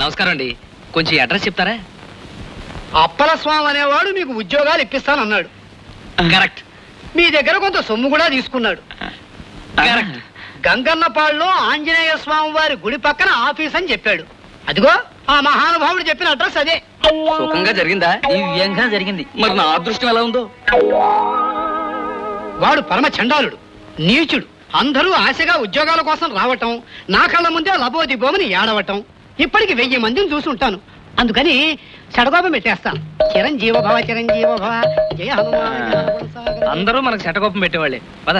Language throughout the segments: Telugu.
నమస్కారం అండి. కొంచెం ఈ అడ్రస్ చెప్తారా? అప్పల స్వామి అనేవాడు మీకు ఉద్యోగాలు ఇప్పిస్తానన్నాడు. కరెక్ట్. మీ దగ్గర కొంత సొమ్ము కూడా తీసుకున్నాడు. కరెక్ట్. గంగన్నపాడులో ఆంజనేయ స్వామి వారి గుడి పక్కన ఆఫీస్ అని చెప్పాడు. అదిగో ఆ మహానుభావుడు చెప్పిన అడ్రస్ అదే. సుఖంగా జరిగిందా? దివ్యంగా జరిగింది. మరి నా అదృష్టం ఎలా ఉందో? వాడు పరమ చండాలుడు నీచుడు. అందరూ ఆశగా ఉద్యోగాల కోసం రావటం నా కళ్ళ ముందే లబోదిబోమని ఏడవటం ఇప్పటికి వెయ్యి మందిని చూసుంటాను. అందుకని చెడగోపం పెట్టేస్తాను చిరంజీవ భవ చిరంజీవ భవ జయ హనుమాన్. అందరూ మనకు శటకోపం పెట్టేవాళ్ళే. పద.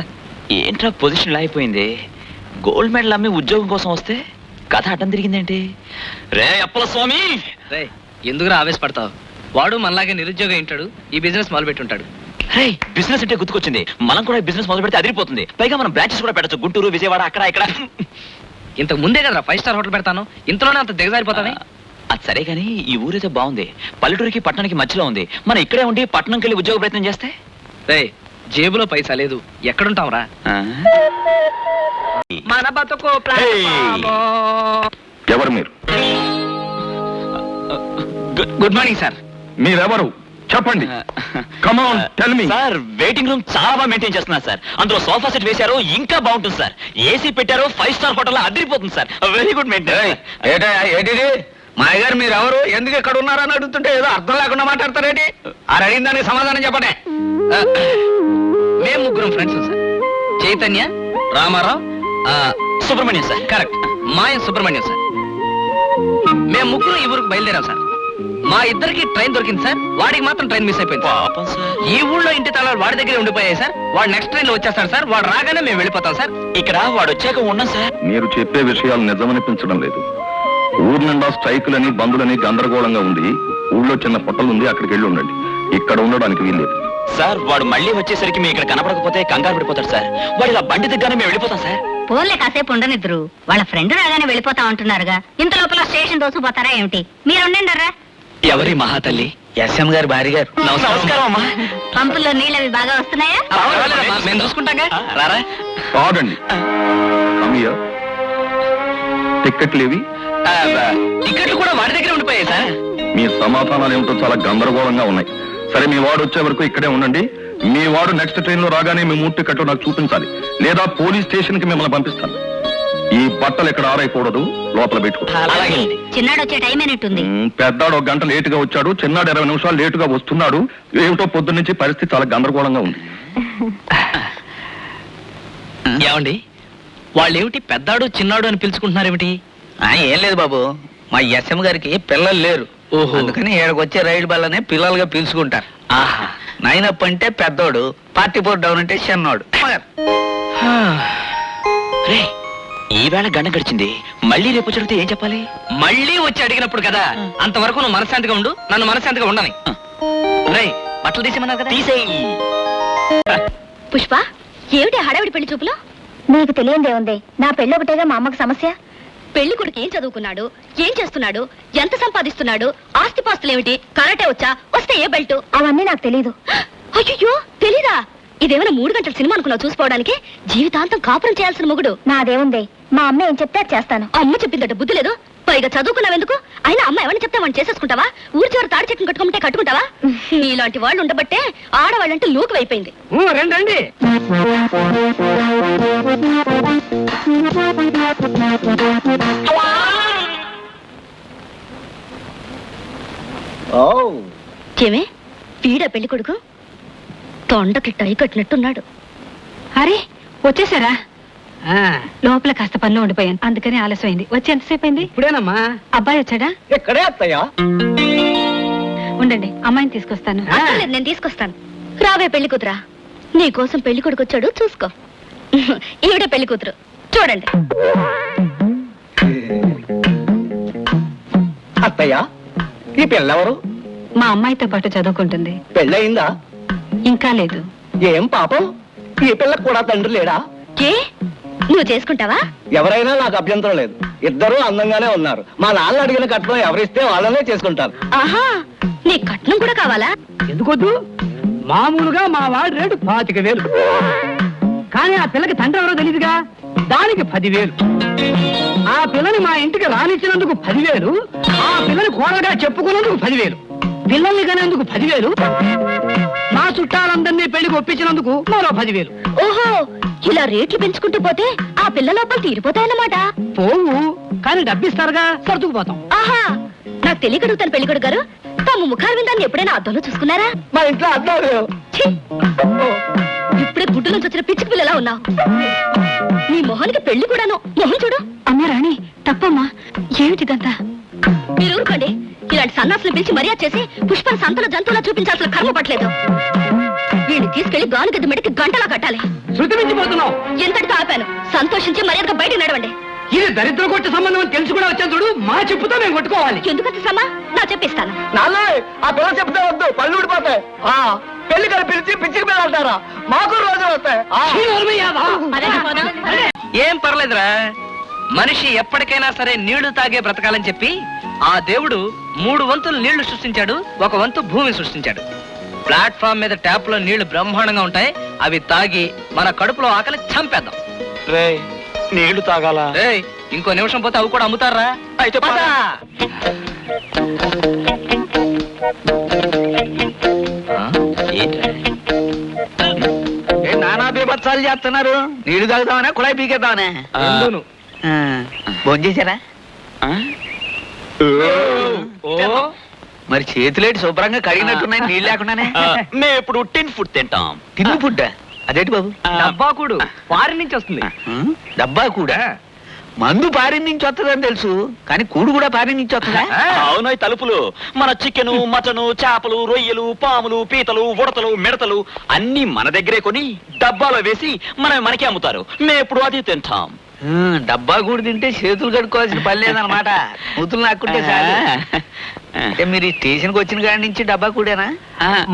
ఏంట్రా పొజిషన్ ఇలా అయిపోయింది గోల్డ్ మెడల్ అమ్మి ఉద్యోగం కోసం వస్తే కథ అడ్డం తిరిగిందేంటి? రే అప్పల స్వామి! రే ఎందుకురా ఆవేశపడతావు? వాడు మనలాగే నిరుద్యోగం ఉంటాడు ఈ బిజినెస్ మొదలు పెట్టుంటాడు రే బిజినెస్ అంటే గుర్తుకొచ్చింది. మనం కూడా బిజినెస్ మొదలు పెడితే అదిరిపోతుంది. పైగా మనం బ్రాంచెస్ కూడా పెట్టచ్చు. గుంటూరు విజయవాడ అక్కడ ఇక్కడ. ఇంతకు ముందే కదా ఫైవ్ స్టార్ హోటల్ పెడతాను. ఇంతలోనే అంత దిగజారిపోతానే అది సరే కానీ ఈ ఊరైతే బాగుంది. పల్లెటూరికి పట్టణానికి మధ్యలో ఉంది. మనం ఇక్కడే ఉండి పట్టణంకి వెళ్ళి ఉద్యోగ ప్రయత్నం చేస్తే? రే జేబులో పైసా లేదు. ఎక్కడుంటాం రా? మన బతుకు ఎవరు మీరు? Good good morning sir. మీరెవరు? చెప్పండి. tell me. Sir waiting room చాలా బాగా మెయింటైన్ చేస్తున్నారు సార్. అందులో సోఫా సెట్ వేశారు ఇంకా బాగుంటుంది సార్. ఏసీ పెట్టారు ఫైవ్ స్టార్ హోటల్ అదిరిపోతుంది సార్. వెరీ గుడ్ మెయింటైన్ ఏంటిది మా గారు మీరు ఎవరు ఎందుకు ఇక్కడ ఉన్నారని అడుగుతుంటే ఏదో అర్థం లేకుండా మాట్లాడతారేంటి? ఆ అడిగిన దానికి సమాధానం చెప్పండి. మేము ముగ్గురం friends sir. Chaitanya Ramarao Subrahmanyam sir. Correct మాయ సుబ్రహ్మణ్యం సార్. మేము ముగ్గురు ఈ ఊరికి బయలుదేరాం సార్. మా ఇద్దరికి ట్రైన్ దొరికింది సార్. వాడికి మాత్రం ట్రైన్ మిస్ అయిపోయింది సార్. పాపం సార్. ఈ ఊళ్ళో ఇంటి తాళాలు వాడి దగ్గరే ఉండిపోయాయి సార్. వాడు నెక్స్ట్ ట్రైన్లో వచ్చేస్తాడు సార్. వాడు రాగానే మేము వెళ్ళిపోతాం సార్. ఇక్కడ వాడు వచ్చాక ఉన్నాం సార్. మీరు చెప్పే విషయాలు నిజమనిపించడం లేదు. ఊరు నిండా స్ట్రైకులని బంధులని గందరగోళంగా ఉంది. ఊళ్ళో చిన్న పొట్టలు ఉంది అక్కడికి వెళ్ళి ఉండండి. ఇక్కడ ఉండడానికి వీల్లేదు సార్ వాడు మళ్ళీ వచ్చేసరికి మేము ఇక్కడ కనపడకపోతే కంగారు పడిపోతాడు సార్. వాడు ఇలా బండి దిగ్గానే మేము వెళ్ళిపోతాం సార్. పోన్లే కాసేపు ఉండనిద్దరు. వాళ్ళ ఫ్రెండ్ రాగానే వెళ్ళిపోతా ఉంటున్నారుగా ఇంత లోపల స్టేషన్ దోసుకుపోతారా ఏమిటి? మీరు ఉండండిరా ఎవరి మహాతల్లి? ఎస్ఎం గారు భార్య గారు నమస్కారం. అమ్మా పంపుల్లో నీళ్ళు అవి బాగా వస్తున్నాయా? ఆ, పర్వాలేదమ్మా, మేము చూసుకుంటాగా. రారా. కాదండి కమియా టిక్కెట్లు ఇవి? ఆ, టికెట్లు కూడా వాడి దగ్గరే ఉండిపోయాయి సార్. మీ సమాధానాలు ఏమిటో చాలా గందరగోళంగా ఉన్నాయి. సరే మీ వాడు వచ్చే వరకు ఇక్కడే ఉండండి. మీ వాడు నెక్స్ట్ ట్రైన్లో రాగానే మీ మూడు టికెట్లు నాకు చూపించాలి. లేదా పోలీస్ స్టేషన్కి మిమ్మల్ని పంపిస్తాను. ఈ బట్టలు ఇక్కడ ఆరైకూడదు లోపల పెట్టుకో. అలాగే. చిన్నాడు వచ్చే టైం అయినట్టుంది. మ్, పెద్దాడు ఒక గంట లేటుగా వచ్చాడు చిన్నాడు ఇరవై నిమిషాలు లేటుగా వస్తున్నాడు. ఏమిటో పొద్దున్న నుంచి పరిస్థితి చాలా గందరగోళంగా ఉంది. ఏమండి? వాళ్ళు ఏమిటి పెద్దాడు చిన్నాడు అని పిలుచుకుంటున్నారేమిటి? ఏం లేదు బాబు. మా ఎస్ఎం గారికి పిల్లలు లేరు. ఓహో. అందుకని ఏడకు వచ్చే రైలు బల్లనే పిల్లలుగా పిలుచుకుంటారు. ఆహా. నైనప్ అంటే పెద్దోడు పార్టీ ఫోర్ డౌన్ అంటే చిన్నోడు. రే ఈవేళ గంట గడిచింది. మళ్ళీ రేపు జరిగితే ఏం చెప్పాలి? మళ్ళీ వచ్చి అడిగినప్పుడు కదా? అంతవరకు నువ్వు మనశాంతిగా ఉండు. నన్ను మనశాంతిగా ఉండని. రేయ్ బట్టలు తీసేమన్నారు కదా? తీసేయి. పుష్ప ఏమిటి హడావిడి పెళ్ళి చూపులో? నీకు తెలియందే ఉంది. నా పెళ్ళి ఒకటేగా మా అమ్మకు సమస్య? పెళ్ళి కొడుకు ఏం చదువుకున్నాడు? ఏం చేస్తున్నాడు? ఎంత సంపాదిస్తున్నాడు? ఆస్తిపాస్తులు ఏమిటి కరాటే వచ్చా? వస్తే ఏ బెల్ట్? అవన్నీ నాకు తెలియదు అయ్యో తెలీదా? ఇదేమైనా మూడు గంటల సినిమా అనుకున్నావు చూసుకోవడానికి? జీవితాంతం కాపురం చేయాల్సిన మొగుడు. నాదేముంది? మా అమ్మ ఏం చెప్తే అది చేస్తాను. అమ్మ చెప్పిందట బుద్ధి లేదు. పైగా చదువుకున్నావెందుకు? అయినా అమ్మ ఎవరిని చెప్తే వాడిని చేసేసుకుంటావా? ఊరి చివరి తాడి చెట్టును కట్టుకుంటే కట్టుకుంటావా? నీలాంటి వాళ్ళు ఉండబట్టే ఆడవాళ్ళంటే లూకు అయిపోయింది రండి రండి. ఏమే? వీడా పెళ్ళి కొడుకు తొండకి టై కట్టినట్టున్నాడు. అరే వచ్చేసారా? లోపల కాస్త పనిలో ఉండిపోయాను. అందుకని ఆలస్యమైంది. వచ్చి ఎంతసేపు అయింది? ఇప్పుడేనమ్మా. అబ్బాయి వచ్చాడా? ఇక్కడే అత్తయ్యా. ఉండండి అమ్మాయిని తీసుకొస్తాను. అక్కర్లేదు, నేను తీసుకొస్తాను. రావే పెళ్ళి కూతురా. నీ కోసం పెళ్ళి కొడుకు వచ్చాడు చూసుకో. ఈవిడే పెళ్ళి కూతురు. చూడండి. అత్తయ్య ఈ పిల్లెవరు మా అమ్మాయితో పాటు చదువుకుంటుంది. పెళ్ళయిందా? ఇంకా లేదు. ఏం పాపం? ఈ పిల్లకు కూడా తండ్రి లేడా? ఏ? నువ్వు చేసుకుంటావా? ఎవరైనా నాకు అభ్యంతరం లేదు. ఇద్దరూ అందంగానే ఉన్నారు. మా నాన్న అడిగిన కట్నం ఎవరిస్తే వాళ్ళనే చేసుకుంటారు. ఆహా నీ కట్నం కూడా కావాలా? ఎందుకొద్దు? మామూలుగా మా వాడి రేటు పాతిక వేలు. కానీ ఆ పిల్లకి తండ్రి ఎవరో తెలియదుగా దానికి పదివేలు. ఆ ఆ పిల్లని మా ఇంటికి రానిచ్చినందుకు పదివేలు. ఆ పిల్లని కోడగా చెప్పుకున్నందుకు పదివేలు. పిల్లల్ని కనేందుకు పదివేలు. చుట్టాలందరినీ పెళ్ళికి ఒప్పించినందుకు మరో పదివేలు. ఓహో ఇలా రేట్లు పెంచుకుంటూ పోతే ఆ పిల్ల లోపల తీరిపోతాయన్నమాట. పోవు కానీ డబ్బిస్తారుగా సర్దుకుపోతాం ఆహా నాకు తెలియకడుగుతాను పెళ్ళికొడు గారు తమ ముఖారు విందాన్ని ఎప్పుడైనా అద్దంలో చూసుకున్నారా? మా ఇంట్లో ఛీ! ఇప్పుడే గుడ్డు నుంచి వచ్చిన పిచ్చి పిల్లలా ఉన్నావు. నీ మొహానికి పెళ్ళి కూడాను. మొహం చూడు. అమ్మా రాణి తప్పమ్మా. ఏమిటిదంతా? మీరు ఊరుకోండి. ఇలాంటి సన్నాసులు పిలిచి మర్యాద చేసి పుష్పను సంతల జంతువులా చూపించాల్సిన కర్మ పట్టలేదు. వీడిని తీసుకెళ్ళి గానుగద్ద మెడకి గంటలా కట్టాలి. శృతి మించిపోతున్నావు ఎంతటితో ఆపాను? సంతోషించి మర్యాదగా బయటకు నడవండి. ఇది దరిద్ర కొట్టు సంబంధం అని తెలిసి కూడా వచ్చాను చూడు. మా చెప్పుతో మేము కొట్టుకోవాలి. ఎందుకంత శ్రమ నా చెప్పిస్తాను. నాన్న ఆ పిల్ల చెప్తే వద్దు. పళ్ళు ఊడిపోతాయి. ఆ, పెళ్ళి కలిపి పిలిచి పిచ్చికి పిల్లలు అంటారా మాకు రోజులు వస్తాయి? ఏం పర్లేదురా. మనిషి ఎప్పటికైనా సరే నీళ్ళు తాగే బ్రతకాలని చెప్పి ఆ దేవుడు మూడు వంతులు నీళ్ళు సృష్టించాడు ఒక వంతు భూమి సృష్టించాడు. ప్లాట్ఫామ్ మీద ట్యాప్లో నీళ్ళు బ్రహ్మాండంగా ఉంటాయి అవి తాగి మన కడుపులో ఆకలి చంపేద్దాం. రే నీళ్ళు తాగాల? ఏయ్ ఇంకో నిమిషం పోతే అవి కూడా అమ్ముతారా? అయితే పద. నానా బీభత్సాలు చేస్తున్నారు? నీళ్ళు తాగుతామనే కుళాయి పీకేద్దామనే? రెండును. భోజనం చేశారా? ఓ. మరి చేతులేటి శుభ్రంగా కడిగినట్టున్నాయి నీళ్ళు లేకుండానే? మేము ఇప్పుడు టిన్ ఫుడ్ తింటాం. తిండి ఫుడ్ అదేంటి బాబు? డబ్బాకుడు ఫారిన్ నుంచి వస్తుంది? డబ్బా కూడా? మందు పారి నుంచి వస్తుందని తెలుసు కానీ కూడు కూడా పారి నుంచి వస్తుందా? అవును ఈ తలుపులు. మన చికెను మటను చేపలు రొయ్యలు పాములు పీతలు ఉడతలు మిడతలు అన్ని మన దగ్గరే కొని డబ్బాలో వేసి మనం మనకే అమ్ముతారు. మేము ఎప్పుడు అది తింటాం. డబ్బా కూడు తింటే చేతులు కడుక్కోవాల్సిన పని లేదనమాట కూతులు నాకుంటే చాలు. అంటే మీరు ఈ స్టేషన్కి వచ్చిన కాడి నుంచి డబ్బా కూడేనా?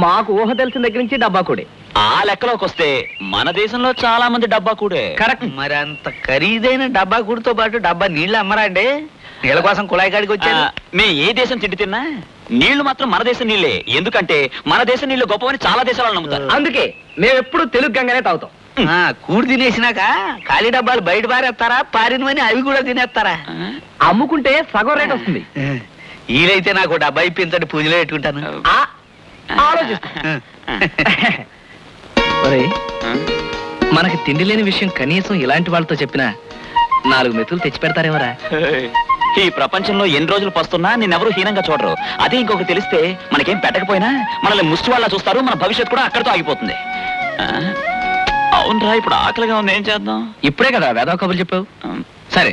మాకు ఊహ తెలిసిన దగ్గర నుంచి డబ్బాకుడే ఆ లెక్కలోకి వస్తే మన దేశంలో చాలా మంది డబ్బా కూడే. కరెక్ట్. మరి అంత ఖరీదైన డబ్బా కూడుతో పాటు డబ్బా నీళ్ళు అమ్మరా అండి నీళ్ళ కోసం కుళాయి కాడికి వచ్చాను. మేము ఏ దేశం తిండి తిన్నా? నీళ్ళు మాత్రం మన దేశం నీళ్ళే. ఎందుకంటే మన దేశం నీళ్ళు గొప్పవని చాలా దేశాలను నమ్ముతారు. అందుకే మేము ఎప్పుడు తెలుగు గంగానే తాగుతాం. కూడు తినేసినాక ఖాళీ డబ్బాలు బయట పారేస్తారా? పారినవని అవి కూడా తినేస్తారా? అమ్ముకుంటే సగం రేట్ వస్తుంది. వీలైతే నాకు డబ్బా ఇప్పించండి పూజలో పెట్టుకుంటాను. మనకి తిండి లేని విషయం కనీసం ఇలాంటి వాళ్ళతో చెప్పినా నాలుగు మెతులు తెచ్చి పెడతారేమరా? ఈ ప్రపంచంలో ఎన్ని రోజులు పస్తున్నా నిన్నెవరూ హీనంగా చూడరు. అదే ఇంకొకటి తెలిస్తే మనకేం పెట్టకపోయినా మనల్ని ముష్టి వాళ్ళ చూస్తారు మన భవిష్యత్తు కూడా అక్కడితో ఆగిపోతుంది? అవునరా ఇప్పుడు ఆకలిగా ఉంది ఏం చేద్దాం? ఇప్పుడే కదా వేదవ కబుర్లు చెప్పావు. సరే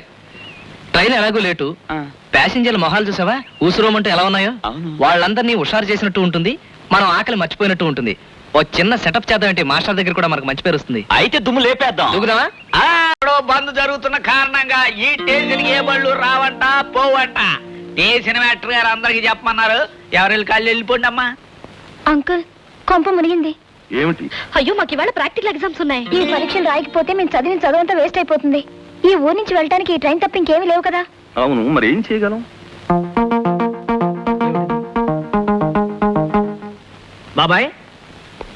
ట్రైన్ ఎలాగో లేటు. ఆ, ప్యాసింజర్ల మొహాలు చూసావా? ఊసురోమంటే ఎలా ఉన్నాయో? అవును. వాళ్ళందరినీ హుషారు చేసినట్టు ఉంటుంది మనం ఆకలి మర్చిపోయినట్టు ఉంటుంది. ఓ చిన్న సెటప్ చేద్దామంటే మాస్టర్ దగ్గర కూడా మనకు మంచి పేరు వస్తుంది. అయితే దుమ్ము లేపేద్దాం. దూకుదామా బంద్ జరుగుతున్న కారణంగా ఈ స్టేషన్ ఏ బళ్ళు రావంట పోవంట. స్టేషన్ మాస్టర్ గారు అందరికి చెప్పమన్నారు. ఎవరు కాళ్ళు వెళ్ళిపోండి అమ్మా అంకుల్ కొంప మునిగింది. ఏమిటి? అయ్యో మాకు ఇవాళ ప్రాక్టికల్ ఎగ్జామ్స్ ఉన్నాయి. ఈ పరీక్షలు రాయకపోతే మేము చదివిన చదువంతా వేస్ట్ అయిపోతుంది. ఈ ఊరు నుంచి వెళ్ళడానికి ఈ ట్రైన్ తప్ప ఇంకేమీ లేవు కదా? అవును మరి ఏం చేయగలం? బాబాయ్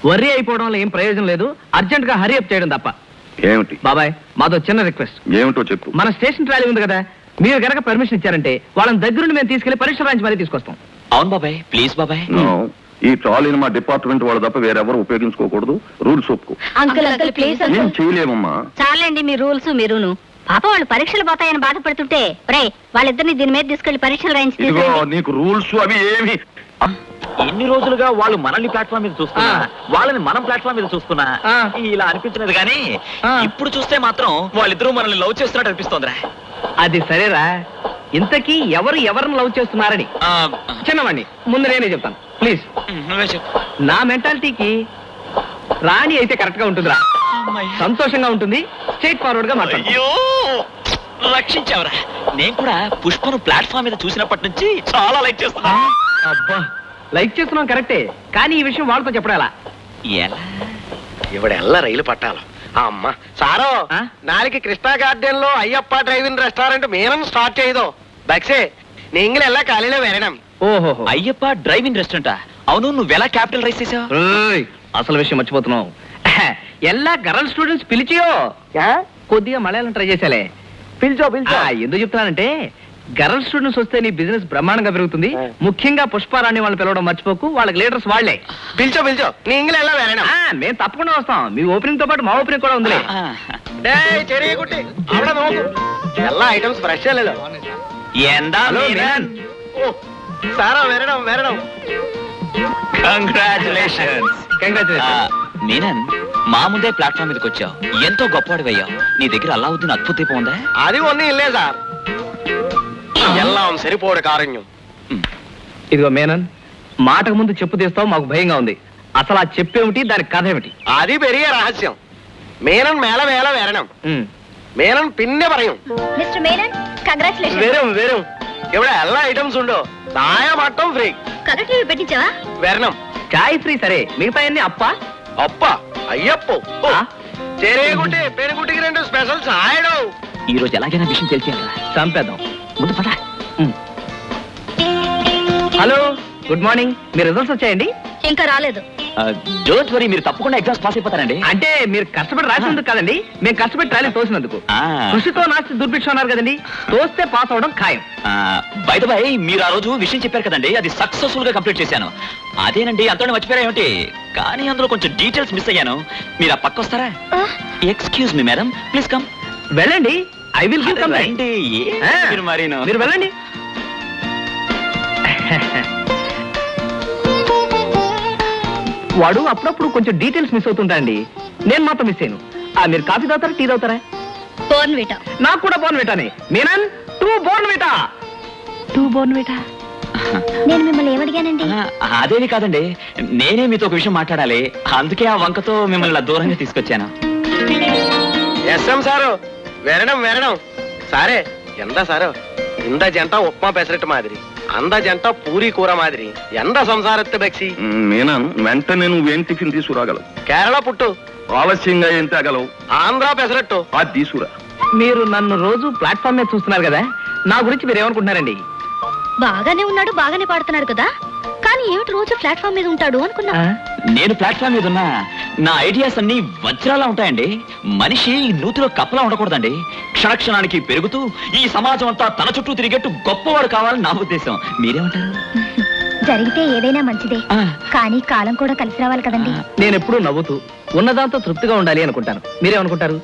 వర్రీ అయిపోవడం వల్ల ఏం ప్రయోజనం లేదు. అర్జెంట్గా హరి అప్ చేయడం తప్ప. ఏమిటి? బాబాయ్ మాదో చిన్న రిక్వెస్ట్ ఏమిటో చెప్పు. మన స్టేషన్ ట్రాలీ ఉంది కదా. మీరు గనక పర్మిషన్ ఇచ్చారంటే వాళ్ళని దగ్గరుండి మేము తీసుకెళ్ళి పరీక్ష రాయించి మరీ తీసుకొస్తాం. అవును బాబాయ్ ప్లీజ్ బాబాయ్. ఈ ట్రాలీని మా డిపార్ట్మెంట్ వాళ్ళు తప్ప వేరెవరు ఉపయోగించుకోకూడదు. రూల్స్ ఒప్పుకో. అంకుల్ అంకుల్ ప్లీజ్ ఏం చేయలేమమ్మా. చాలండి మీ రూల్స్ మీరును. పాప వాళ్ళు పరీక్షలు పోతాయని బాధపడుతుంటే రే వాళ్ళిద్దరిని దీని మీద తీసుకెళ్ళి పరీక్షలు రాయించి ఇదిగో తీసుకురండి. నీకు రూల్స్ అవి ఏమి ఎన్ని రోజులుగా వాళ్ళు మనల్ని ప్లాట్ఫామ్ మీద చూస్తున్నా. వాళ్ళని మనం ప్లాట్ఫామ్ మీద చూస్తున్నా ఆ. ఇలా అనిపించినది కానీ ఆ. ఇప్పుడు చూస్తే మాత్రం వాళ్ళిద్దరూ మనల్ని లవ్ చేస్తున్నట్టు అనిపిస్తోందిరా. అది సరేరా. ఇంతకీ ఎవరు ఎవరిని లవ్ చేస్తున్నారని? ఆ, చిన్నవాణ్ణి. ముందు నేనే చెప్తాను. ప్లీజ్. నువ్వే చెప్పు. నా మెంటాలిటీకి రాణి అయితే కరెక్ట్గా ఉంటుందిరా సంతోషంగా ఉంటుంది స్ట్రైట్ ఫార్వర్డ్గా మాట్లాడు అయ్యో రక్షించావరా? నేను కూడా పుష్పను ప్లాట్ఫామ్ మీద చూసినప్పటి నుంచి చాలా లైక్ చేస్తున్నా. అబ్బా లైక్ చేస్తున్నాం కరెక్టే కానీ ఈ విషయం వాళ్ళతో చెప్పడాలా? ఎలా? ఇవిడెల్లా రైలు పట్టాలి. అమ్మ సారో నాలికి కృష్ణా గార్డెన్లో అయ్యప్ప డ్రైవింగ్ రెస్టారెంట్ మేనం స్టార్ట్ చేయదు. బక్సే నీంగలు ఎలా ఖాళీలో వెళ్ళినాం ఓహో అయ్యప్ప డ్రైవింగ్ రెస్టారెంటా? అవును నువ్వు ఎలా క్యాపిటల్ రైస్ చేసావు? అసలు విషయం మర్చిపోతున్నావు. ఎలా గర్ల్ స్టూడెంట్స్ పిలిచియో? కొద్దిగా మలయాళం ట్రై చేసాలే పిలిచో పిలిచో. ఎందుకు చెప్తున్నానంటే గర్ల్ స్టూడెంట్స్ వస్తే నీ బిజినెస్ బ్రహ్మాండంగా పెరుగుతుంది. ముఖ్యంగా పుష్పారాణి వాళ్ళు పిలవడం మర్చిపోకు వాళ్ళకి లీడర్స్ వాళ్ళే. పిలిచో పిలిచో. నీ ఇంగ్లీ మేము తప్పకుండా వస్తాం. మీ ఓపెనింగ్తో పాటు మా ఓపెనింగ్ కూడా ఉందిలే. ఎలా ఐటమ్స్ ఫ్రెష్ അവിടെ നോക്കൂ എല്ലാ ഐറ്റംസ് ഫ്രഷ് അല്ലല്ലോ ఏందా హలో మీనన్ ഓ സാറാ വരണം വരണം కంగ్రాచులేషన్స్ కంగ్రాచులేషన్ మీనన్ మా ముందే ప్లాట్ఫామ్ మీదకి వచ్చావు ఎంతో గొప్పవాడు అయ్యావు నీ దగ్గర అల్లావుద్దీన్ అద్భుత దీపం ఉందా అది ఒన్నీ ఇల్లే సార్ ఎల్లాం సరిపోడు కారణ్యం ఇదిగో మేనన్ మాటకు ముందు చెప్పు తీస్తావు మాకు భయంగా ఉంది అసలు ఆ చెప్పేమిటి దాని కథ ఏమిటి అది పెరిగే రహస్యం మేనన్ మేళ వేళ വരണം ఉమ్. മേനൻ പിന്നെ പറയും మిస్టర్ మేనన్ కంగ్రాచులేషన్ വരും വരും ഇവിടെ എല്ലാ ഐറ്റംസ് ഉണ്ടോ ചായ മട്ടം ഫ്രീ కలర్ టీవీ పెట్టించావా വരണം చాయ్ ఫ్రీ సరే మిగతా అన్ని అప్ప അപ്പ അയ്യപ്പോ ഓ, ആ? ചെറിയ കുട്ടി പെൺകുട്ടിക്ക് രണ്ട് സ്പെഷ്യൽ ചായടോ ఈ రోజు ఎలాగైనా విషయం తెలిసేయాలి చంపేద్దాం ముందు పద హలో గుడ్ మార్నింగ్ మీ రిజల్ట్స్ వచ్చాయండి ఇంకా రాలేదు. డోంట్ వరీ మీరు తప్పకుండా ఎగ్జామ్స్ పాస్ అయిపోతారండి. అంటే మీరు కష్టపడి రాసినందుకు కదండి మేము కష్టపడి ట్రాలీ తోసినందుకు. కృషితో నాస్తి దుర్భిక్ష అన్నారు కదండి తోస్తే పాస్ అవడం ఖాయం. బై బై మీరు ఆ రోజు విషయం చెప్పారు కదండి అది సక్సెస్ఫుల్గా కంప్లీట్ చేశాను. అదేనండి అంతలో మర్చిపోయా ఏమిటి? కానీ అందులో కొంచెం డీటెయిల్స్ మిస్ అయ్యాను. మీరు ఆ పక్క వస్తారా? Excuse me madam please come వెళ్ళండి ఐ విల్ గివ్ కంప్లైంట్ రండి మరి మీరు వెళ్ళండి. వాడు అప్పుడప్పుడు కొంచెం డీటెయిల్స్ మిస్ అవుతుంటాయండి నేను మాత్రం మిస్ అయ్యాను ఆ మీరు కాఫీ తాగుతారా టీ తాగుతారా? బోర్న్ విటా నాకు కూడా బోర్న్ విటానే Menon two Bournvita two Bournvita నేను మిమ్మల్ని ఏమడిగానండి? అదేది కాదండి. నేనే మీతో ఒక విషయం మాట్లాడాలి. అందుకే ఆ వంకతో మిమ్మల్ని దూరంగా తీసుకొచ్చాను. ఎస్ఎం సారు వినడం వినడం. సారే ఎంత సారు? ఇంత జంట ఉప్మా పెసరట్టు మాదిరి. అంద జంట పూరి కూర మాదిరి. ఎంత సంసారత్తు బెక్సి మ్, మీనన్ వెంటనే నువ్వేం టిఫిన్ తీసుకురాగలవు? కేరళ పుట్టు. ఆలస్యంగా ఏం తేగలవు? ఆంధ్ర పెసరట్టు. అది తీసుకురా. మీరు నన్ను రోజు ప్లాట్ఫామ్ మీద చూస్తున్నారు కదా? నా గురించి మీరు ఏమనుకుంటున్నారండి బాగానే ఉన్నాడు బాగానే పాడుతున్నాడు కదా? కానీ ఏమిటి రోజు ప్లాట్ఫామ్ మీద ఉంటాడు అనుకున్నా? నేను ప్లాట్ఫామ్ మీద ఉన్నా. నా ఐడియాస్ అన్ని వజ్రాలా ఉంటాయండి. మనిషి నూతిలో కప్పలా ఉండకూడదండి. క్షణక్షణానికి పెరుగుతూ ఈ సమాజం అంతా తన చుట్టూ తిరిగేట్టు గొప్పవాడు కావాలని నా ఉద్దేశం. మీరేమంటారు? జరిగితే ఏదైనా మంచిదే. ఆ, కానీ కాలం కూడా కలిసి రావాలి కదండి. నేను ఎప్పుడూ నవ్వుతూ ఉన్నదాంతో తృప్తిగా ఉండాలి అనుకుంటాను. మీరేమనుకుంటారు?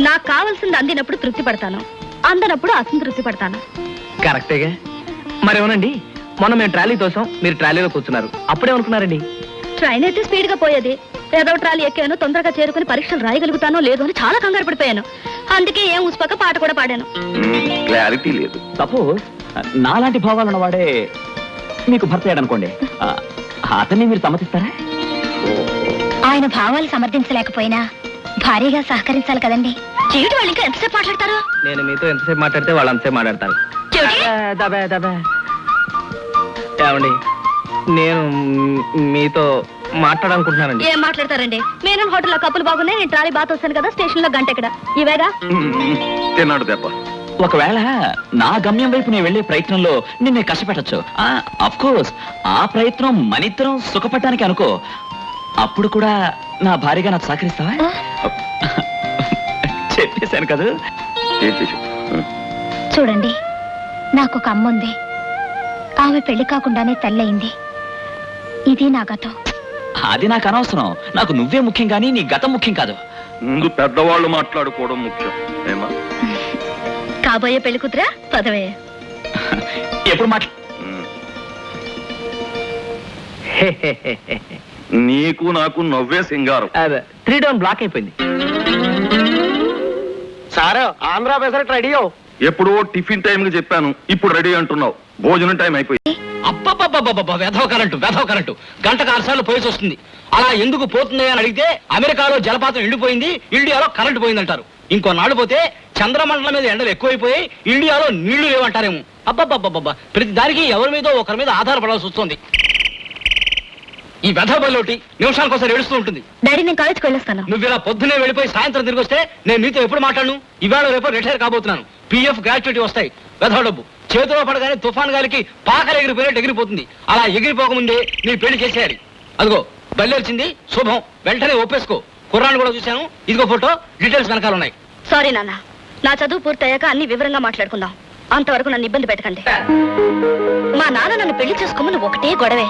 నాకు కావాల్సింది అందినప్పుడు తృప్తి పడతాను అందనప్పుడు అసంతృప్తి పడతాను కరెక్టేగా. మరేమోనండి? మొన్న మేము ట్రాలీ తోసాం మీరు ట్రాలీలో కూర్చున్నారు. అప్పుడేమనుకున్నారండి ట్రైన్ అయితే స్పీడ్గా పోయేది. ఏదో ట్రాలీ ఎక్కాను తొందరగా చేరుకుని పరీక్షలు రాయగలుగుతానో లేదో అని చాలా కంగారు పడిపోయాను. అందుకే ఏం ఉసుపక్క పాట కూడా పాడాను. క్లారిటీ లేదు. సపోజ్ నాలాంటి భావాలు ఉన్నవాడే మీకు భర్త అయ్యాడు అనుకోండి ఆ, అతన్ని మీరు సమ్మతిస్తారా? ఆయన భావాలు సమర్థించలేకపోయినా భారీగా సహకరించాలి కదండి. చెవిటి వాళ్ళు ఇంకా ఎంతసేపు మాట్లాడతారు? నేను మీతో ఎంతసేపు మాట్లాడితే వాళ్ళు అంతసేపు మాట్లాడతారు. చెవిటి? దబే, దబే. ఏమండి నేను మీతో మాట్లాడాలనుకుంటున్నానండి. ఏం మాట్లాడతారండి? నేను హోటల్లో కప్పులు బాగున్నాయి నేను ట్రాలీ బాత్ వస్తాను కదా స్టేషన్లో గంట ఇక్కడ. ఇవేగా? తిన్నాడు దెబ్బ. ఒకవేళ నా గమ్యం వైపు నేను వెళ్ళే ప్రయత్నంలో నిన్నే కష్టపెట్టచ్చు. అఫ్ కోర్స్ ఆ ప్రయత్నం మనిద్దరం సుఖపడటానికి అనుకో. అప్పుడు కూడా నా భార్యగా నాకు సహకరిస్తావా? చెప్పేశాను కదా. చూడండి నాకు ఒక అమ్మ ఉంది ఆమె పెళ్ళి కాకుండానే తల్లయింది. ఇది నా గతం. అది నాకు అనవసరం. నాకు నువ్వే ముఖ్యం కానీ నీ గతం ముఖ్యం కాదు. ముందు పెద్దవాళ్ళు మాట్లాడుకోవడం ముఖ్యం. ఏమా? కాబోయే పెళ్ళి కూతురా? పదవే. ఎప్పుడు మాట్లా. నీకు నాకు నవ్వే సింగారం. త్రీ డౌన్ బ్లాక్ అయిపోయింది. సారో ఆంధ్ర పెసరట్టు రెడీయో ఎప్పుడో టిఫిన్ టైం కి చెప్పాను ఇప్పుడు రెడీ అంటున్నావు. భోజనం టైం అయిపోయింది. అబ్బబ్బబ్బబ్బబ్బ వెధవ కరెంటు వెధవ కరెంటు. గంటకు ఆరు సార్లు పోయేసి వస్తుంది. అలా ఎందుకు పోతుంది అని అడిగితే అమెరికాలో జలపాతం ఎండిపోయింది ఇండియాలో కరెంటు పోయిందంటారు. ఇంకో నాడు పోతే చంద్రమండలం మీద ఎండలు ఎక్కువైపోయి ఇండియాలో నీళ్ళు లేవంటారేమో. అబ్బబ్బబ్బబ్బబ్బ ప్రతి దానికి ఎవరి మీద ఒకరి మీద ఆధారపడాల్సి వస్తుంది. ఈ వెధవ బల్లోటి నిమిషాలకోసారి ఏడుస్తూ ఉంటుంది. డాడీ నేను కాలేజ్కి వెళ్ళొస్తాను. నువ్వు ఇలా పొద్దునే వెళ్ళిపోయి సాయంత్రం తిరిగి వస్తే నేను నీతో ఎప్పుడు మాట్లాడను? ఇవాళ రేపు రిటైర్ కాబోతున్నాను. పిఎఫ్ గ్రాట్యుటీ వస్తాయి. వెధవ డబ్బు చేతిలో పడగానే తుఫాన్ గాలికి పాకలు ఎగిరిపోయినట్టు ఎగిరిపోతుంది. అలా ఎగిరిపోకముందే నీ పెళ్ళి చేసేయాలి. అదిగో బయలుదేరిచింది శుభం. వెంటనే ఒప్పేసుకో. కుర్రాన్ని కూడా చూశాను. ఇదిగో ఫోటో డీటెయిల్స్ వెనకాల ఉన్నాయి. సారీ నాన్న. నా చదువు పూర్తయ్యాక అన్ని వివరంగా మాట్లాడుకుందాం. అంతవరకు నన్ను ఇబ్బంది పెట్టకండి. మా నాన్న నన్ను పెళ్ళి చేసుకోమని ఒకటే గొడవే.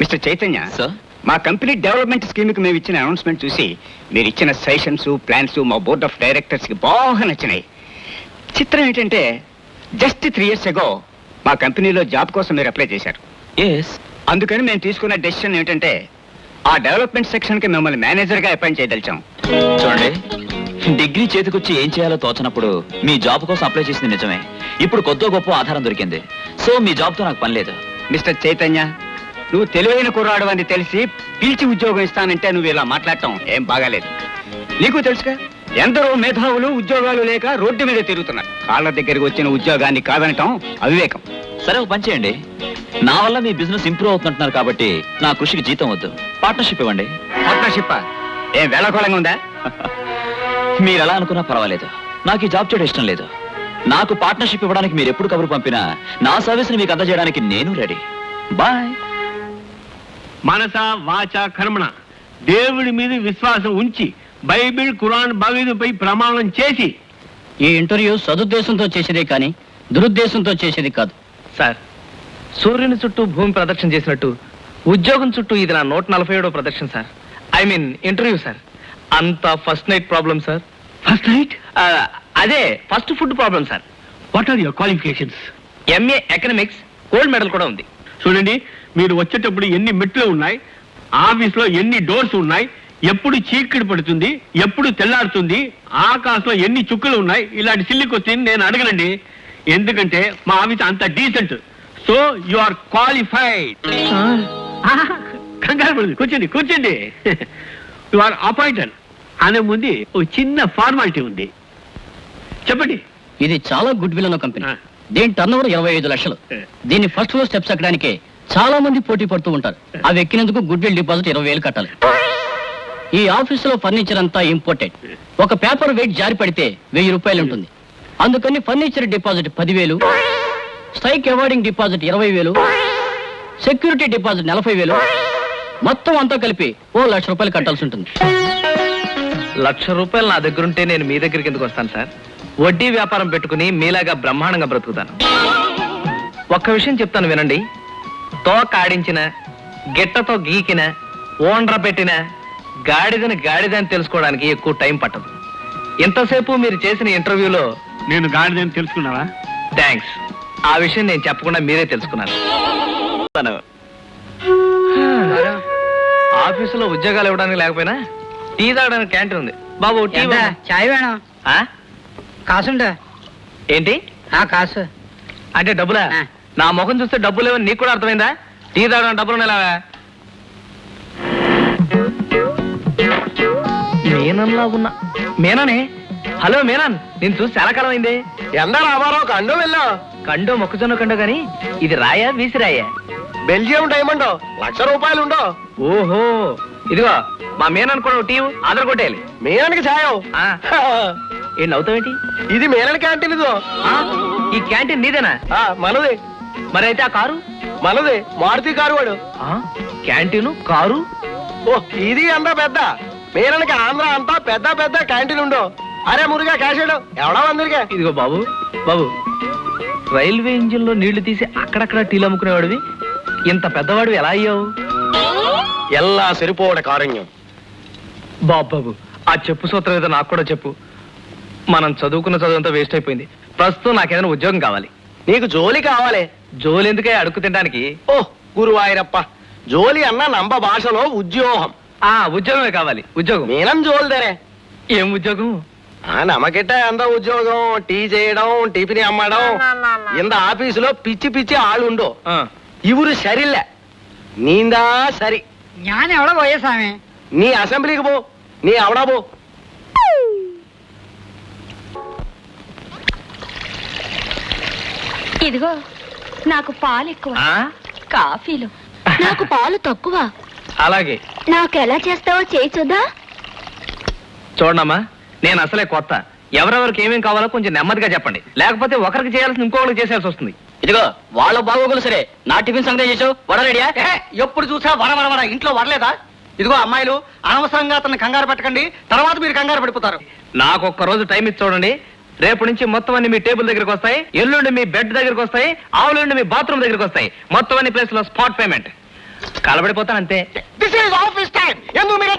Mister Chaitanya sir? మా కంపెనీ డెవలప్మెంట్ స్కీమ్కి మేము ఇచ్చిన అనౌన్స్మెంట్ చూసి మీరు ఇచ్చిన సజెషన్స్ ప్లాన్స్ మా బోర్డ్ ఆఫ్ డైరెక్టర్స్కి బాగా నచ్చినాయి. చిత్రం ఏంటంటే జస్ట్ త్రీ ఇయర్స్ ఎగో మా కంపెనీలో జాబ్ కోసం మీరు అప్లై చేశారు. ఎస్ అందుకని మేము తీసుకున్న డెసిషన్ ఏంటంటే ఆ డెవలప్మెంట్ సెక్షన్కి మిమ్మల్ని మేనేజర్గా అపాయింట్ చేయదలిచాం. చూడండి డిగ్రీ చేతికొచ్చి ఏం చేయాలో తోచనప్పుడు మీ జాబ్ కోసం అప్లై చేసింది నిజమే. ఇప్పుడు కొద్దో గొప్ప ఆధారం దొరికింది. సో మీ జాబ్తో నాకు పని లేదు. మిస్టర్ చైతన్య నువ్వు తెలివైన కుర్రాడు అని తెలిసి పిలిచి ఉద్యోగం ఇస్తానంటే నువ్వు ఇలా మాట్లాడటం ఏం బాగాలేదు. నీకు తెలుసుగా? ఎందరో మేధావులు ఉద్యోగాలు లేక రోడ్డు మీద తిరుగుతున్నారు. కాళ్ళ దగ్గరికి వచ్చిన ఉద్యోగాన్ని కాదనటం అవివేకం. సరే ఒక పని చేయండి. నా వల్ల మీ బిజినెస్ ఇంప్రూవ్ అవుతుంటున్నారు కాబట్టి నా కృషికి జీతం వద్దు. పార్ట్నర్షిప్ ఇవ్వండి. పార్ట్నర్షిప్ ఏం వేళకోళంగా ఉందా? మీరు ఎలా అనుకున్నా పర్వాలేదు. నాకు ఈ జాబ్ చేయడం ఇష్టం లేదు. నాకు పార్ట్నర్షిప్ ఇవ్వడానికి మీరు ఎప్పుడు కబురు పంపినా నా సర్వీస్ని మీకు అందజేయడానికి నేను రెడీ. బాయ్. మనస వాచ కర్మణ దేవుడి మీద విశ్వాసం ఉంచి బైబిల్ ఖురాన్ భగవద్పై ప్రమాణం చేసి ఈ ఇంటర్వ్యూ సదుద్దేశంతో చేసేదే కానీ దురుద్దేశంతో చేసేది కాదు. సార్ సూర్యుని చుట్టూ భూమి ప్రదక్షిణ చేసినట్టు ఉద్యోగం చుట్టూ ఇది నా నూట నలభై ఏడో ప్రదక్షిణ sir. I mean interview sir. అంత first night problem sir. First night? అదే first food problem sir. What are your qualifications? MA economics gold medal కూడా ఉంది. చూడండి మీరు వచ్చేటప్పుడు ఎన్ని మెట్లు ఉన్నాయి ఆఫీస్లో ఎన్ని డోర్స్ ఉన్నాయి ఎప్పుడు చీకటి పడుతుంది ఎప్పుడు తెల్లారుతుంది ఆకాశంలో ఎన్ని చుక్కలు ఉన్నాయి ఇలాంటి సిల్లి క్వశ్చన్ నేను అడగనండి. ఎందుకంటే మా ఆఫీస్ అంత decent so you are qualified కంగారు పడదు. కూర్చోండి కూర్చోండి. యు ఆర్ అపాయింటెడ్ అనే ముందు ఒక చిన్న ఫార్మాలిటీ ఉంది. చెప్పండి. ఇది చాలా గుడ్ విల్ ఉన్న కంపెనీ. దీని టర్న్ ఓవర్ ఇరవై ఐదు లక్షలు. దీన్ని ఫస్ట్ ఫ్లోర్ స్టెప్స్ ఎక్కడానికి చాలా మంది పోటీ పడుతూ ఉంటారు. అవి ఎక్కినందుకు గుడ్ విల్ డిపాజిట్ ఇరవై వేలు కట్టాలి. ఈ ఆఫీసులో ఫర్నిచర్ అంతా ఇంపోర్టెడ్. ఒక పేపర్ వెయిట్ జారి పడితే వెయ్యి రూపాయలు ఉంటుంది. అందుకని ఫర్నిచర్ డిపాజిట్ పదివేలు స్ట్రైక్ అవార్డింగ్ డిపాజిట్ ఇరవై వేలు సెక్యూరిటీ డిపాజిట్ నలభై వేలు మొత్తం అంతా కలిపి ఓ లక్ష రూపాయలు కట్టాల్సి ఉంటుంది. లక్ష రూపాయలు నా దగ్గర ఉంటే నేను మీ దగ్గరికి ఎందుకు వస్తాను సార్? వడ్డీ వ్యాపారం పెట్టుకుని మీలాగా బ్రహ్మాండంగా బ్రతుకుతాను. ఒక్క విషయం చెప్తాను వినండి. తోక ఆడించిన గిట్టతో గీకిన ఓండ్ర పెట్టిన గాడిదని గాడిదని తెలుసుకోవడానికి ఎక్కువ టైం పట్టదు. ఇంతసేపు మీరు చేసిన ఇంటర్వ్యూలో నేను గాడిదని తెలుసుకున్నావా? థ్యాంక్స్. ఆ విషయం నేను చెప్పకుండా మీరే తెలుసుకున్నాను ఆఫీసులో ఉద్యోగాలు ఇవ్వడానికి లేకపోయినా టీ తాగడానికి క్యాంటీన్ ఉంది. బాబు టీ. చాయ్ వేణం? ఆ? కాసుండే ఏంటి? ఆ కాసు. అంటే డబ్బులా? ఆ. నా ముఖం చూస్తే డబ్బులు లేవని నీకు కూడా అర్థమైందా? టీ తాగడానికి డబ్బులు ఉన్నాయా మేనన్లా ఉన్నా మేననే? హలో మేనన్ నేను చూసి చాలా కాలం అయింది ఎంత రామారావు కండు వెళ్ళు? కండో మొక్కజొన్న కండో గాని ఇది రాయా వీసిరాయా బెల్జియం డైమండ్ లక్ష రూపాయలు ఉండో. ఓహో ఇదిగో మా మేనన్ కూడా టీ ఆధార్ కొట్టేయాలి. మేననికి సాయం ఆ. ఏం నవ్వుతావేంటి ఇది మేనని క్యాంటీన్ ఇదో ఆ? ఈ క్యాంటీన్ నీదేనా? ఆ, మనది. మరి అయితే ఆ కారు? మనది మారుతి కారు వాడు. ఆ? Canteen car? ఓ ఇది అంతా పెద్ద. మేననికి ఆంధ్ర అంతా పెద్ద పెద్ద క్యాంటీన్ ఉండో. అరే మురుగా క్యాష్ ఎవడా వందరికే. ఇదిగో బాబు బాబు. రైల్వే ఇంజిన్లో నీళ్ళు తీసి అక్కడక్కడ టీలు అమ్ముకునేవాడివి. ఇంత పెద్దవాడు ఎలా అయ్యావు? ఎల్లా సరిపోవడ కారణ్యం? బాబు బాబు ఆ చెప్పు సూత్రం ఏదో నాకు కూడా చెప్పు. మనం చదువుకున్న చదువు అంతా వేస్ట్ అయిపోయింది. ప్రస్తుతం నాకేదైనా ఉద్యోగం కావాలి. నీకు జోలి కావాలి. జోలు ఎందుకే అడుక్కు తినడానికి? ఓ గురువాయిరప్ప. జోలి అన్న నంబ భాషలో ఉద్యోగం ఆ ఉద్యోగమే కావాలి. ఉద్యోగం. నేనం చూడదరే ఏం ఉద్యోగం? నమ్మకెట్ట ఎంత ఉద్యోగం. టీ చేయడం టిఫిన్ అమ్మడం. ఇంత ఆఫీసులో పిచ్చి పిచ్చి ఆளுண்டோ ஆ. ఇవురు సరిలే నీందా సరి. ఎవడా എവിടെ പോയ నీ అసెంబ్లీకి పో. నీ అవడా పో. ఇదిగో నాకు పాలు ఎక్కువ కాఫీలు. నాకు పాలు తక్కువ. అలాగే. నాకు ఎలా చేస్తావో చేయి చూద్దా? చూడమ్మా నేను అసలే కొత్త. ఎవరెవరికి ఏమేం కావాలో కొంచెం నెమ్మదిగా చెప్పండి. లేకపోతే ఒకరికి చేయాల్సిన ఇంకొకరికి చేసేయాల్సి వస్తుంది. ఇదిగో వాళ్ళ బాగోగులు సరే. నా టిఫిన్ సంగతి చేసావు? వడ రెడీయా? ఎప్పుడు చూసా వర వర వర ఇంట్లో వరలేదా ఇదిగో అమ్మాయిలు అనవసరంగా అతన్ని కంగారు పెట్టకండి. తర్వాత మీరు కంగారు పడిపోతారు. నాకు ఒక్క రోజు టైం ఇచ్చి చూడండి. రేపు నుంచి మొత్తం అన్ని మీ టేబుల్ దగ్గరికి వస్తాయి. ఎల్లుండి మీ బెడ్ దగ్గరికి వస్తాయి. ఆవులుండి మీ బాత్రూమ్ దగ్గరికి వస్తాయి. మొత్తం అన్ని ప్లేస్లో స్పాట్ పేమెంట్. కలబడిపోతాను అంతే. దిస్ ఈజ్ ఆఫీస్ టైం ఎందుకు మీరు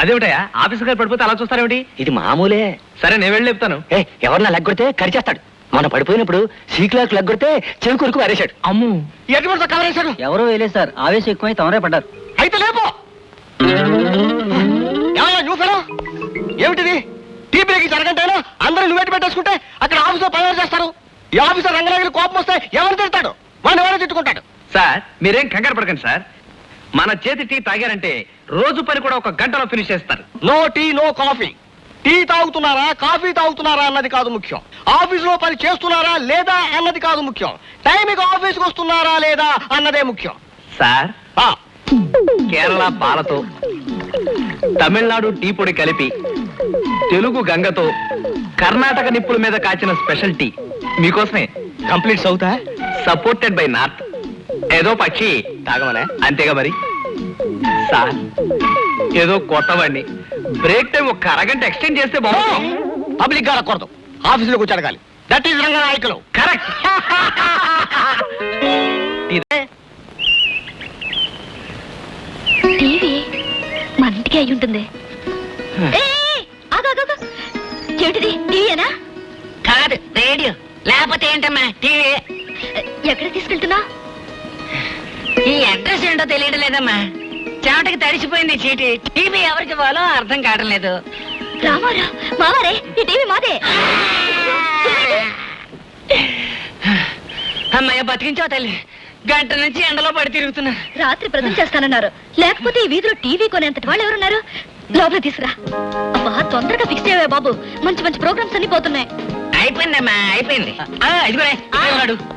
అదేమిటయా ఆఫీస్ గారు పడిపోతే అలా చూస్తారేమిటి? ఇది మామూలే. సరే నేను వెళ్ళి చెప్తాను ఏ ఎవరన్నా లెగ్గొడితే కరిచేస్తాడు. మన పడిపోయినప్పుడు సీక్లాక్ లెగ్గొడితే చెవి కొరకు అరేశాడు అమ్ము. ఎటువంటి కవర్ వేశారు ఎవరో వేలే సార్. ఆవేశం ఎక్కువై తమరే పడ్డారు. అయితే లేపో. ఫెలో ఏమిటిది? టీ బ్రేక్ జరగంటేనా అందరూ నువ్వేటి పెట్టేసుకుంటే అక్కడ ఆఫీసులో పని చేస్తారు? ఈ ఆఫీసర్ రంగరాగిరి కోపం వస్తే ఎవరు తిడతాడు? సార్ మీరేం కంగారు పడకండి సార్. మన చేతి టీ తాగారంటే రోజు పని కూడా ఒక గంటలో ఫినిష్ చేస్తారు. No tea no coffee. Tea తాగుతున్నారా coffee తాగుతున్నారా అన్నది కాదు ముఖ్యం. ఆఫీసులో పని చేస్తున్నారా లేదా అన్నది కాదు ముఖ్యం. టైంకి ఆఫీస్కి వస్తున్నారా లేదా అన్నదే ముఖ్యం. సార్ ఆ, కేరళ పాలతో తమిళనాడు టీ పొడి కలిపి తెలుగు గంగతో కర్ణాటక నిప్పుల మీద కాచిన స్పెషల్ టీ. మీకోసమే. కంప్లీట్ సౌతా? Supported by north. ఏదో పక్షి తాగమనే? అంతేగా మరి? సార్ ఏదో కొత్తవాడిని. బ్రేక్ టైం ఒక అరగంట ఎక్స్టెండ్ చేస్తే బాగుంది పబ్లిక్గా రాకూడదు ఆఫీసులో కూర్చో అడగాలి. That is Ranganayakulu. కరెక్ట్. ఇదే. టీవీ మన ఇంటికి అయి ఉంటుంది. ఏమిటిది? టీవీనా కాదు రేడియో. లేకపోతే ఏంటమ్మా టీవీ? ఎక్కడ తీసుకెళ్తున్నా ఈ అడ్రస్ ఏంటో తెలియడం లేదమ్మా. చెమటకి తడిసిపోయింది చీటి. టీవీ ఎవరికి ఇవ్వాలో అర్థం కావడం లేదు. రామారా మావారే ఈ టీవీ మాదే. బతికించావు తల్లి. గంట నుంచి ఎండలో పడి తిరుగుతున్నా. రాత్రి ప్రజెంట్ చేస్తానన్నారు. లేకపోతే ఈ వీధిలో టీవీ కొనేంతటి వాళ్ళు ఎవరున్నారు? లోపల తీసుకురా. అబ్బా తొందరగా ఫిక్స్ అయ్యా బాబు. మంచి మంచి ప్రోగ్రామ్స్ అన్ని పోతున్నాయి. అయిపోయిందమ్మా అయిపోయింది. ఆ, ఇక్కడే ఉన్నాడు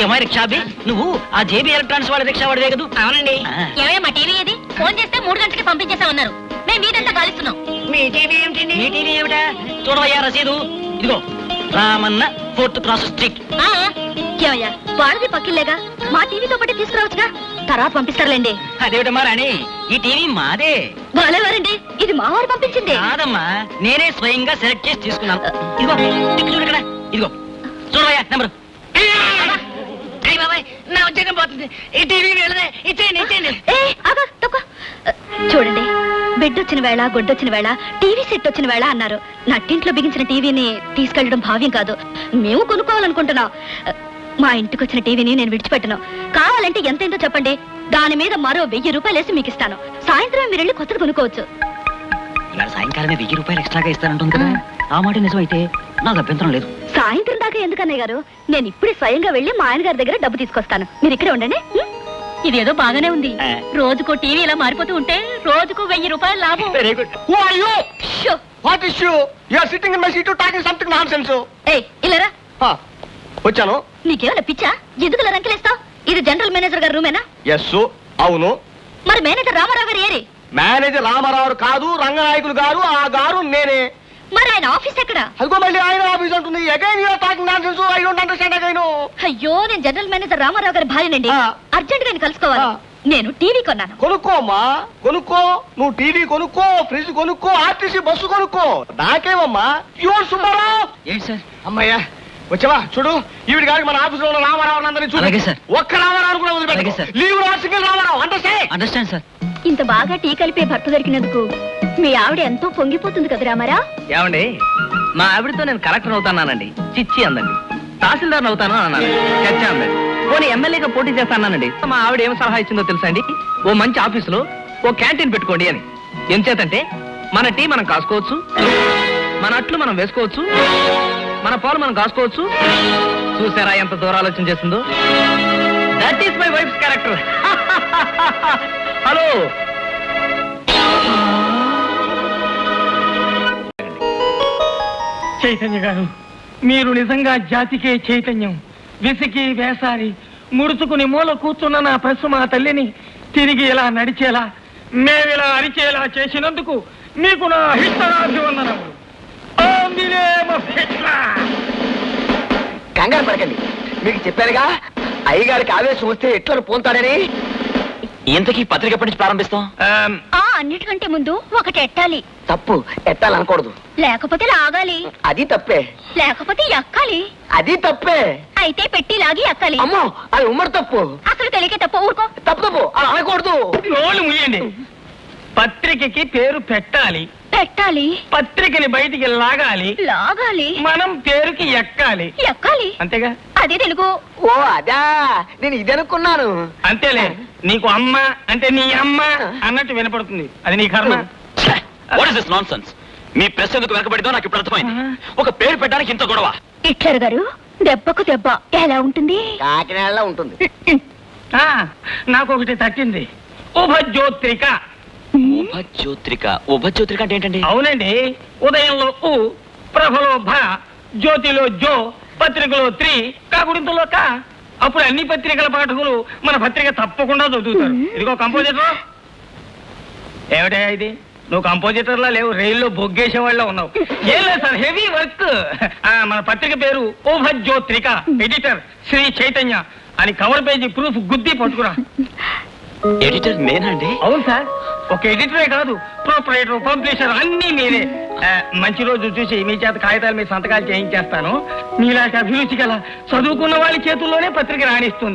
ఏమై రిక్షాబి నువ్వు ఆ జేబీ ఎలక్ట్రానిక్స్ వాళ్ళ రిక్షా వాడివే కదూ అవునండి. ఏమయ్యా మా టీవీ ఏది ఫోన్ చేస్తే మూడు గంటలకి పంపించేసామన్నారు మేము మీదంతా కాలుస్తున్నాం మీ టీవీ ఏమిటండి? మీ టీవీ ఏమిటా? చూడవయ్యా రసీదు. ఇదిగో రామన్న ఫోర్త్ క్రాస్ స్ట్రీట్. ఆ, ఏమయ్యా వాళ్ళది పక్కిల్లేగా? మా టీవీతో పాటు తీసుకురావచ్చుగా? తర్వాత పంపిస్తారులేండి. అదేమిటమ్మా రాణి? ఈ టీవీ మాదే. వాళ్ళెవరండి? ఇది మా వారు పంపించింది. కాదమ్మా నేనే స్వయంగా సెలెక్ట్ చేసి తీసుకున్నాను. ఇదిగో టిక్ చూడు ఇక్కడ. ఇదిగో. చూడవయ్యా నెంబరు. అయ్య బాబాయ్ నా ఉద్యోగం పోతుంది. ఈ టీవీ వెళ్ళదే ఇచ్చేయండి ఇచ్చేయండి ఏ ఆగా తక్కువ చూడండి బెడ్ వచ్చిన వేళ గొడ్డొచ్చిన వేళ టీవీ సెట్ వచ్చిన వేళ అన్నారు. నట్టింట్లో బిగించిన టీవీని తీసుకెళ్ళడం భావ్యం కాదు. మేము కొనుక్కోవాలనుకుంటున్నాం. మా ఇంటికి వచ్చిన టీవీని నేను విడిచిపెట్టను. కావాలంటే ఎంతైందో చెప్పండి? దాని మీద మరో వెయ్యి రూపాయలు వేసి మీకు ఇస్తాను. సాయంత్రం మీరు వెళ్ళి కొత్తది కొనుక్కోవచ్చు. ఇలా సాయంకాలమే వెయ్యి రూపాయలు ఎక్స్ట్రాగా ఇస్తానంటుంది కదా. ఆ మాట నిజమైతే నాకు అభ్యంతరం లేదు. సాయంత్రం దాకా ఎందుకన్నయ్య గారు? నేను ఇప్పుడే స్వయంగా వెళ్ళి మా ఆయన గారి దగ్గర డబ్బు తీసుకొస్తాను. మీరు ఇక్కడే ఉండండి? ఇదేదో బాగానే ఉంది. రోజుకో టీవీ ఇలా మారిపోతూ ఉంటే రోజుకు వెయ్యి రూపాయలు లాభం. Very good who are you show. What is you you are sitting in my seat talking something nonsense ఏయ్ ఇల్లరా వచ్చాను. నీకేమైనా పిచ్చా? ఎందుకు రంకెలేస్తావు? ఇది జనరల్ మేనేజర్ గారి రూమేనా? ఎస్ అవును. మరి మేనేజర్ రామారావు గారు ఏరి? మేనేజర్ రామారావు కాదు రంగనాయకులు గారు ఆ గారు నేనే. మరి ఆయన ఆఫీస్ ఎక్కడ? అదిగో మళ్ళీ ఆయన ఆఫీస్ అంటుంది. Again you're talking nonsense I don't understand again అయ్యో నేను జనరల్ మేనేజర్ రామారావు గారి భార్యనండి. ఆ. అర్జెంట్గా కలుసుకోవాలి. ఆ. నేను టీవీ కొన్నాను. కొనుక్కోమ్మా కొనుక్కో. నువ్వు టీవీ కొనుక్కో ఫ్రిడ్జ్ కొనుక్కో ఆర్టీసీ బస్సు కొనుక్కో. నాకేమమ్మా? యువర్ సుబ్బారావు ఏంటి సార్? అమ్మయ్యా. వచ్చావా? చూడు ఈవిడ గారికి మన ఆఫీసులో ఉన్న రామారావు అందరినీ చూడు. అలాగే సార్. ఒక్క రామారావు కూడా అలాగే సార్. లీవ్ రామారావు. అంటే అండర్స్టాండ్ సార్ ఇంత బాగా టీ కలిపే భర్త దొరికినందుకు మీ ఆవిడ ఎంతో పొంగిపోతుంది కదా రామారా ఏమండి? మా ఆవిడతో నేను కలెక్టర్ అవుతానండి చిచ్చి అందండి. తహసీల్దార్ అవుతాను అన్నాను. చర్చ అందండి. పోనీ ఎమ్మెల్యేగా పోటీ చేస్తానండి మా ఆవిడ ఏం సలహా ఇచ్చిందో తెలుసా అండి? ఓ మంచి ఆఫీసులో ఓ క్యాంటీన్ పెట్టుకోండి అని. ఎంచేతంటే మన టీ మనం కాసుకోవచ్చు మన అట్లు మనం వేసుకోవచ్చు మన పాలు మనం కాసుకోవచ్చు. చూసారా ఎంత దూరాలోచన ఆలోచన చేస్తుందో that is my wife character hello Chaitanya గారు మీరు నిజంగా జాతికే చైతన్యం. విసికి వేసారి ముడుచుకుని మూల కూర్చున్న నా ప్రశ్న మా తల్లిని తిరిగి ఇలా నడిచేలా మేమిలా అరిచేలా చేసినందుకు మీకు నా హితరాభివందనములు. ఓం కంగారు పడకండి. మీకు చెప్పానుగా అయ్యగారికి ఆవేశం వస్తే ఎట్లా పోతాడని ఇంతకీ పత్రిక ఎప్పటి నుంచి ప్రారంభిస్తాం? ఆ అన్నిటికంటే ముందు ఒకటి ఎట్టాలి. తప్పు ఎత్తాలనకూడదు లేకపోతే లాగాలి. అది తప్పే. లేకపోతే ఎక్కాలి. అది తప్పే. అయితే పెట్టి లాగి ఎక్కాలి. అమ్మో అది ఉమ్మడి తప్పు. అసలు తెలియకే తప్ప ఊరుకో. తప్పు తప్పు అలా అనకూడదు. నోళ్ళు ముయ్యండి. పత్రికకి పేరు పెట్టాలి. పెట్టాలి. పత్రికని బయటికి లాగాలి. లాగాలి. మనం పేరుకి ఎక్కాలి. ఎక్కాలి. అంతేగా? అదే తెలుగు. ఓ అదా. నేను ఇది అనుకున్నాను. అంతేలే. నీకు అమ్మ అంటే నీ అమ్మ అన్నట్టు వినపడుతుంది. అది నీ కర్మ. వాట్ ఇస్ దిస్ నాన్ మీ ప్రశ్న ఎందుకు వెనకబడిందో నాకు ఇప్పుడు అర్థమైంది. ఒక పేరు పెట్టడానికి ఇంత గొడవ. ఇట్లర్ గారు దెబ్బకు దెబ్బ. ఎలా ఉంటుంది? కాకినాడలో ఉంటుంది. ఆ, నాకు ఒకటి తట్టింది. ఉభజ్యోత్రిక ఉభజ్యోత్రిక. ఉభజ్యోత్రిక అంటే ఏంటండి? అవునండి. ఉదయంలో ఉ ప్రభలో భ జ్యోతిలో జో పత్రికలో త్రి కాకుడింతలో కా. అప్పుడు అన్ని పత్రికల పాఠకులు మన పత్రిక తప్పకుండా చదువుతారు. ఇదిగో కంపోజిటర్. ఏమిటా ఇది? నువ్వు కంపోజిటర్ లా లేవు రైల్లో బొగ్గేసే వాళ్ళ ఉన్నావు. ఏం లేదు సార్ హెవీ వర్క్. మన పత్రిక పేరు ఓభజ్యోత్రిక ఎడిటర్ శ్రీ చైతన్య. అని కవర్ పేజీ ప్రూఫ్ గుద్ది పట్టుకురా. ఎడిటర్ నేనండి అవును సార్. ఒక ఎడిటరే కాదు ప్రొపరేటర్ పబ్లిషర్ అన్ని మీరే. మంచి రోజు చూసి మీ చేత కాగితాలు మీ సంతకాలు చేయించేస్తాను. మీలాంటి అభిరుచి గల చదువుకున్న వాళ్ళ చేతుల్లోనే పత్రిక రాణిస్తుంది.